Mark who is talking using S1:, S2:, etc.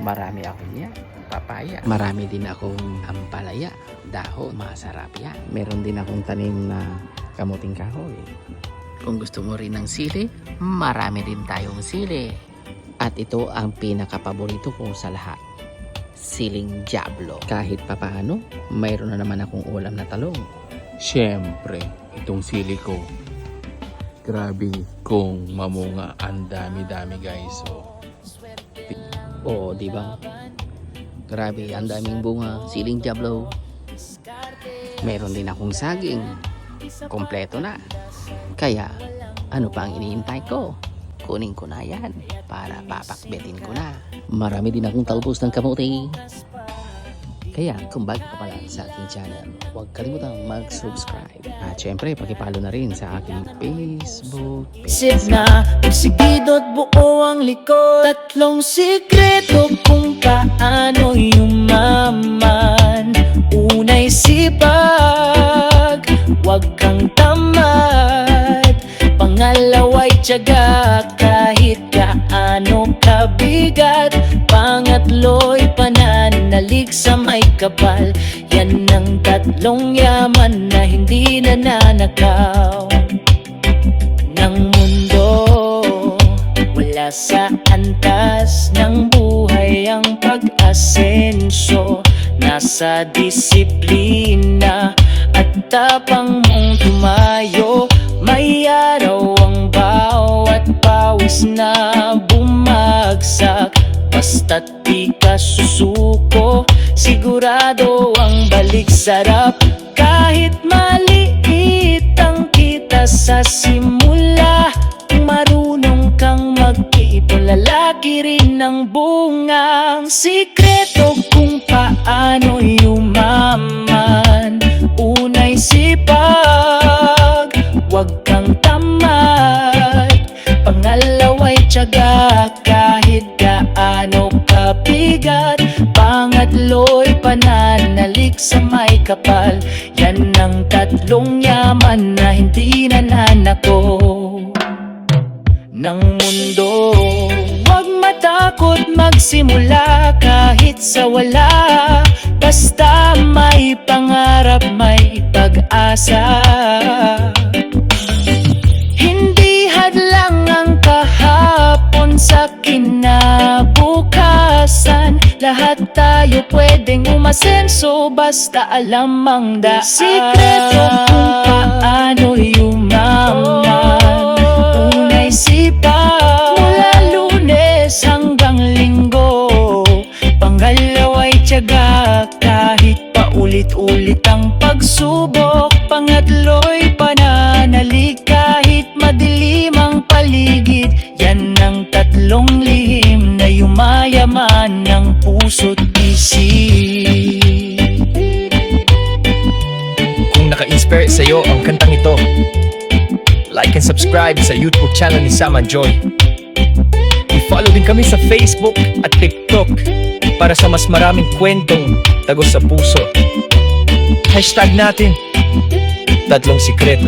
S1: Marami ako niya. Papaya. Marami din akong ampalaya. Dahon. Masarap yan. Meron din akong tanim na kamuting kahoy. Kung gusto mo rin ng sili, marami din tayong sili. At ito ang pinakapaborito ko sa lahat. Siling Diablo. Kahit papaano, mayroon na naman akong ulam na talong.
S2: Siyempre, itong sili ko. Grabe kung mamunga. Ang dami-dami guys. So,
S1: Oo, di ba? Grabe, ang daming bunga. Siling Diablo. Meron din akong saging. Kompleto na. Kaya, ano pa ang iniintay ko? Kunin ko na yan para papakbetin ko na. Marami din akong talbos ng kamote. Kaya kung bago ka pala sa aking channel, huwag kalimutang mag-subscribe. At syempre, pakipalo na rin sa aking Facebook page.
S3: Na Pagsigido't buo ang likod Tatlong sikreto kung paano yumaman Unay sipag Huwag kang tamad Pangalaway tiyaga Kahit gaano kabigat Pangatlo'y pananalig sa kapal. Yan ang tatlong yaman na hindi nananakaw. Ng mundo Wala sa antas ng buhay ang pag-asenso. Nasa disiplina at tapang mong tumayo. May araw ang bawat pawis na bumagsak. Basta't di ka susuko Sigurado ang balik sarap. Kahit maliit ang kita sa simula marunong kang mag-iipon. Lalaki rin ng bungang Sikreto kung paano yumaman Unay sipag Huwag kang tamad. Pangalaway tiyaga kapal. Yan ang tatlong yaman na hindi nananako. Ng mundo Huwag matakot magsimula kahit sa wala. Basta may pangarap, may pag-asa tayo pwedeng umasenso basta alam ang daan. Sikreto kung paano yumaman Unay sipag mula lunes hanggang linggo. Pangalaway tiyaga kahit paulit-ulit ang pagsubok. Pangatlo'y pananalig kahit madilim ang paligid. Yan ang tatlong lihim na yumayaman ng puso't
S4: ito, like and subscribe sa YouTube channel ni Sam and Joy. I-follow din kami sa Facebook at TikTok para sa mas maraming kwentong tagos sa puso. Hashtag natin, Tatlong Sikreto.